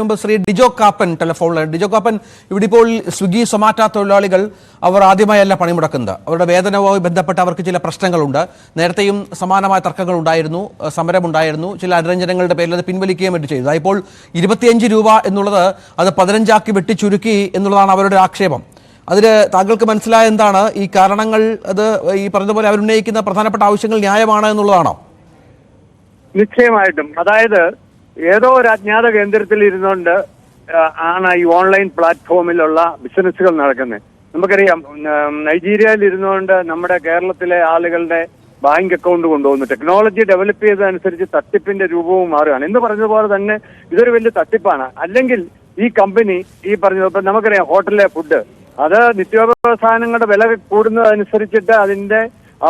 മുമ്പ് ശ്രീ ഡിജോ കാപ്പൻ ടെലിഫോണിൽ ഡിജോ കാപ്പൻ ഇവിടെ ഇപ്പോൾ സ്വിഗ്ഗി സൊമാറ്റോ തൊഴിലാളികൾ അവർ ആദ്യമായല്ല പണിമുടക്കുന്നത്. അവരുടെ വേതനവുമായി ബന്ധപ്പെട്ട് അവർക്ക് ചില പ്രശ്നങ്ങളുണ്ട്. നേരത്തെയും സമാനമായ തർക്കങ്ങൾ ഉണ്ടായിരുന്നു സമരമുണ്ടായിരുന്നു. ചില അനുരഞ്ജനങ്ങളുടെ പേരിൽ അത് പിൻവലിക്കുകയും വേണ്ടി ചെയ്തു. ഇപ്പോൾ ഇരുപത്തിയഞ്ച് രൂപ എന്നുള്ളത് അത് പതിനഞ്ചാക്കി വെട്ടി ചുരുക്കി എന്നുള്ളതാണ് അവരുടെ ആക്ഷേപം. അതിൽ താങ്കൾക്ക് മനസ്സിലായ എന്താണ്? ഈ കാരണങ്ങൾ അത് ഈ പറഞ്ഞതുപോലെ അവരുന്നയിക്കുന്ന പ്രധാനപ്പെട്ട ആവശ്യങ്ങൾ ന്യായമാണ് എന്നുള്ളതാണോ? നിശ്ചയമായിട്ടും. അതായത് ഏതോ ഒരു അജ്ഞാത കേന്ദ്രത്തിൽ ഇരുന്നുകൊണ്ട് ആണ് ഈ ഓൺലൈൻ പ്ലാറ്റ്ഫോമിലുള്ള ബിസിനസ്സുകൾ നടക്കുന്നത്. നമുക്കറിയാം നൈജീരിയയിൽ ഇരുന്നുകൊണ്ട് നമ്മുടെ കേരളത്തിലെ ആളുകളുടെ ബാങ്ക് അക്കൗണ്ട് കൊണ്ടുപോകുന്നു ടെക്നോളജി ഡെവലപ്പ് ചെയ്തതനുസരിച്ച് തട്ടിപ്പിന്റെ രൂപവും മാറുകയാണ്. എന്ന് പറഞ്ഞതുപോലെ തന്നെ ഇതൊരു വലിയ തട്ടിപ്പാണ്. അല്ലെങ്കിൽ ഈ കമ്പനി ഈ പറഞ്ഞ നമുക്കറിയാം ഹോട്ടലിലെ ഫുഡ്. അത് നിത്യോപയോഗ സാധനങ്ങളുടെ വില കൂടുന്നതനുസരിച്ചിട്ട് അതിന്റെ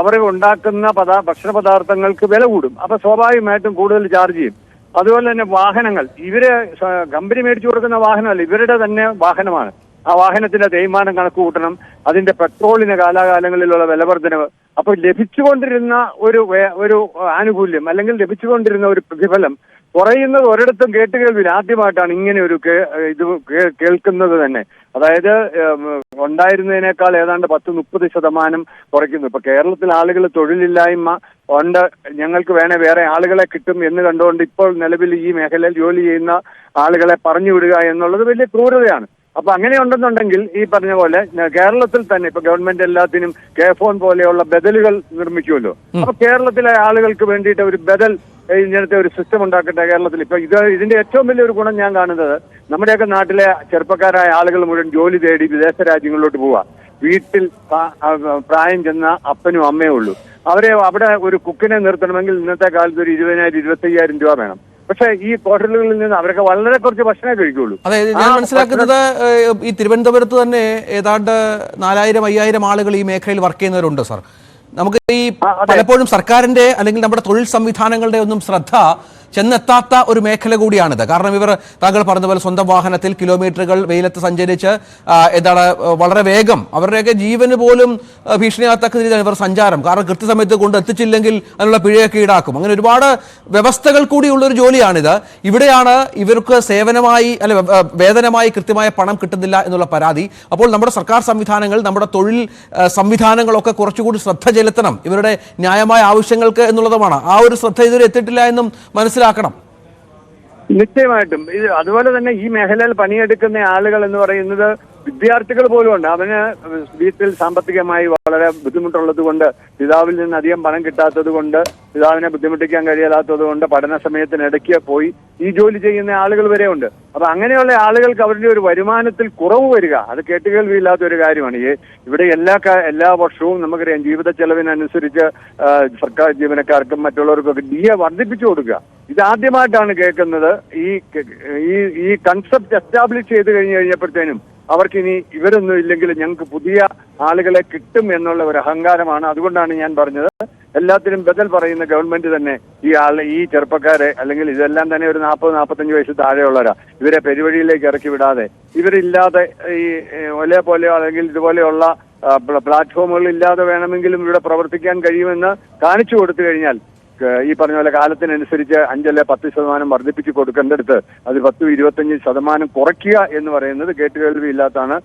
അവർ ഉണ്ടാക്കുന്ന പദാ ഭക്ഷണ പദാർത്ഥങ്ങൾക്ക് വില കൂടും. അപ്പൊ സ്വാഭാവികമായിട്ടും കൂടുതൽ ചാർജ് ചെയ്യും. അതുപോലെ തന്നെ വാഹനങ്ങൾ. ഇവർ കമ്പനി മേടിച്ചു കൊടുക്കുന്ന വാഹനമല്ല ഇവരുടെ തന്നെ വാഹനമാണ്. ആ വാഹനത്തിന്റെ തേയ്മാനം കണക്ക് കൂട്ടണം അതിന്റെ പെട്രോളിന് കാലാകാലങ്ങളിലുള്ള വിലവർദ്ധനവ് അപ്പൊ ലഭിച്ചുകൊണ്ടിരുന്ന ഒരു ഒരു ആനുകൂല്യം അല്ലെങ്കിൽ ലഭിച്ചുകൊണ്ടിരുന്ന ഒരു പ്രതിഫലം കുറയുന്നത് ഒരിടത്തും കേട്ടുകേൾവില്ല. ആദ്യമായിട്ടാണ് ഇങ്ങനെ ഒരു ഇത് കേൾക്കുന്നത് തന്നെ. അതായത് ഉണ്ടായിരുന്നതിനേക്കാൾ ഏതാണ്ട് പത്ത് മുപ്പത് ശതമാനം കുറയ്ക്കുന്നു. ഇപ്പൊ കേരളത്തിൽ ആളുകൾ തൊഴിലില്ലായ്മ ഉണ്ട്. ഞങ്ങൾക്ക് വേണേ വേറെ ആളുകളെ കിട്ടും എന്ന് കണ്ടുകൊണ്ട് ഇപ്പോൾ നിലവിൽ ഈ മേഖലയിൽ ജോലി ചെയ്യുന്ന ആളുകളെ പറഞ്ഞു വിടുക എന്നുള്ളത് വലിയ ക്രൂരതയാണ്. അപ്പൊ അങ്ങനെ ഉണ്ടെന്നുണ്ടെങ്കിൽ ഈ പറഞ്ഞ പോലെ കേരളത്തിൽ തന്നെ ഇപ്പൊ ഗവൺമെന്റ് എല്ലാത്തിനും കെ ഫോൺ പോലെയുള്ള ബദലുകൾ നിർമ്മിക്കുമല്ലോ. അപ്പൊ കേരളത്തിലെ ആളുകൾക്ക് വേണ്ടിയിട്ട് ഒരു ബദൽ ഇങ്ങനത്തെ ഒരു സിസ്റ്റം ഉണ്ടാക്കട്ടെ കേരളത്തിൽ. ഇപ്പൊ ഇത് ഇതിന്റെ ഏറ്റവും വലിയൊരു ഗുണം ഞാൻ കാണുന്നത് നമ്മുടെയൊക്കെ നാട്ടിലെ ചെറുപ്പക്കാരായ ആളുകൾ മുഴുവൻ ജോലി തേടി വിദേശ രാജ്യങ്ങളിലോട്ട് പോവാ. വീട്ടിൽ പ്രായം ചെന്ന അപ്പനും അമ്മയും ഉള്ളൂ. അവരെ അവിടെ ഒരു കുക്കിനെ നിർത്തണമെങ്കിൽ ഇന്നത്തെ കാലത്ത് ഒരു ഇരുപതിനായിരം ഇരുപത്തയ്യായിരം രൂപ വേണം. പക്ഷെ ഈ ഹോട്ടലുകളിൽ നിന്ന് അവരൊക്കെ വളരെ കുറച്ച് ഭക്ഷണമേ കഴിക്കുള്ളൂ. അതെ ഞാൻ മനസ്സിലാക്കുന്നത് ഈ തിരുവനന്തപുരത്ത് തന്നെ ഏതാണ്ട് നാലായിരം അയ്യായിരം ആളുകൾ ഈ മേഖലയിൽ വർക്ക് ചെയ്യുന്നവരുണ്ട് സാർ. നമുക്ക് ഈ പലപ്പോഴും സർക്കാരിന്റെ അല്ലെങ്കിൽ നമ്മുടെ തൊഴിൽ സംവിധാനങ്ങളുടെ ഒന്നും ശ്രദ്ധ ചെന്നെത്താത്ത ഒരു മേഖല കൂടിയാണിത്. കാരണം ഇവർ താങ്കൾ പറഞ്ഞ പോലെ സ്വന്തം വാഹനത്തിൽ കിലോമീറ്ററുകൾ വെയിലത്ത് സഞ്ചരിച്ച് എന്താണ് വളരെ വേഗം അവരുടെയൊക്കെ ജീവന് പോലും ഭീഷണിയാകത്തക്ക രീതിയിലാണ് ഇവർ സഞ്ചാരം. കാരണം കൃത്യസമയത്ത് കൊണ്ട് എത്തിച്ചില്ലെങ്കിൽ അതിനുള്ള പിഴയൊക്കെ ഈടാക്കും. അങ്ങനെ ഒരുപാട് വ്യവസ്ഥകൾ കൂടിയുള്ള ഒരു ജോലിയാണിത്. ഇവിടെയാണ് ഇവർക്ക് സേവനമായി അല്ലെ വേതനമായി കൃത്യമായ പണം കിട്ടുന്നില്ല എന്നുള്ള പരാതി. അപ്പോൾ നമ്മുടെ സർക്കാർ സംവിധാനങ്ങൾ നമ്മുടെ തൊഴിൽ സംവിധാനങ്ങളൊക്കെ കുറച്ചുകൂടി ശ്രദ്ധ ചെലുത്തണം. ഇവരുടെ ന്യായമായ ആവശ്യങ്ങൾക്ക് എന്നുള്ളതുമാണ്. ആ ഒരു ശ്രദ്ധ ഇതുവരെ എത്തിയിട്ടില്ല എന്നും മനസ്സിലാക്കണം. നിശ്ചയമായിട്ടും. ഇത് അതുപോലെ തന്നെ ഈ മേഖലയിൽ പണിയെടുക്കുന്ന ആളുകൾ എന്ന് പറയുന്നത് വിദ്യാർത്ഥികൾ പോലും ഉണ്ട്. അവന് വീട്ടിൽ സാമ്പത്തികമായി വളരെ ബുദ്ധിമുട്ടുള്ളത് കൊണ്ട് പിതാവിൽ നിന്ന് അധികം പണം കിട്ടാത്തത് കൊണ്ട് പിതാവിനെ ബുദ്ധിമുട്ടിക്കാൻ കഴിയാത്തത് കൊണ്ട് പഠന സമയത്തിനിടയ്ക്ക് പോയി ഈ ജോലി ചെയ്യുന്ന ആളുകൾ വരെ ഉണ്ട്. അപ്പൊ അങ്ങനെയുള്ള ആളുകൾക്ക് അവരുടെ ഒരു വരുമാനത്തിൽ കുറവ് വരിക അത് കേട്ടുകേൾവിയില്ലാത്ത ഒരു കാര്യമാണ്. ഈ ഇവിടെ എല്ലാ എല്ലാ വർഷവും നമുക്കറിയാം ജീവിത ചെലവിനനുസരിച്ച് സർക്കാർ ജീവനക്കാർക്കും മറ്റുള്ളവർക്കൊക്കെ ഡി എ വർദ്ധിപ്പിച്ചു കൊടുക്കുക. ഇതാദ്യമായിട്ടാണ് കേൾക്കുന്നത്. ഈ ഈ ഈ കൺസെപ്റ്റ് എസ്റ്റാബ്ലിഷ് ചെയ്ത് കഴിഞ്ഞു കഴിഞ്ഞപ്പോഴത്തേനും അവർക്കിനി ഇവരൊന്നും ഇല്ലെങ്കിൽ ഞങ്ങൾക്ക് പുതിയ ആളുകളെ കിട്ടും എന്നുള്ള ഒരു അഹങ്കാരമാണ് അതുകൊണ്ടാണ് ഞാൻ പറഞ്ഞത്. എല്ലാത്തിനും ബദൽ പറയുന്ന ഗവൺമെന്റ് തന്നെ ഈ ആളെ ഈ ചെറുപ്പക്കാരെ അല്ലെങ്കിൽ ഇതെല്ലാം തന്നെ ഒരു നാൽപ്പത് നാൽപ്പത്തഞ്ച് വയസ്സ് താഴെയുള്ളവരാ. ഇവരെ പെരുവഴിയിലേക്ക് ഇറക്കി വിടാതെ. ഇവരില്ലാതെ ഈ ഒലേ പോലെയോ അല്ലെങ്കിൽ ഇതുപോലെയുള്ള പ്ലാറ്റ്ഫോമുകൾ ഇല്ലാതെ വേണമെങ്കിലും ഇവിടെ പ്രവർത്തിക്കാൻ കഴിയുമെന്ന് കാണിച്ചു കൊടുത്തു കഴിഞ്ഞാൽ ഈ പറഞ്ഞ പോലെ കാലത്തിനനുസരിച്ച് അഞ്ചല്ലേ പത്ത് ശതമാനം വർദ്ധിപ്പിച്ച് കൊടുക്കേണ്ടടുത്ത് അത് പത്തും ഇരുപത്തഞ്ച് ശതമാനം കുറയ്ക്കുക എന്ന് പറയുന്നത് കേട്ടുകേൾവി ഇല്ലാത്താണ്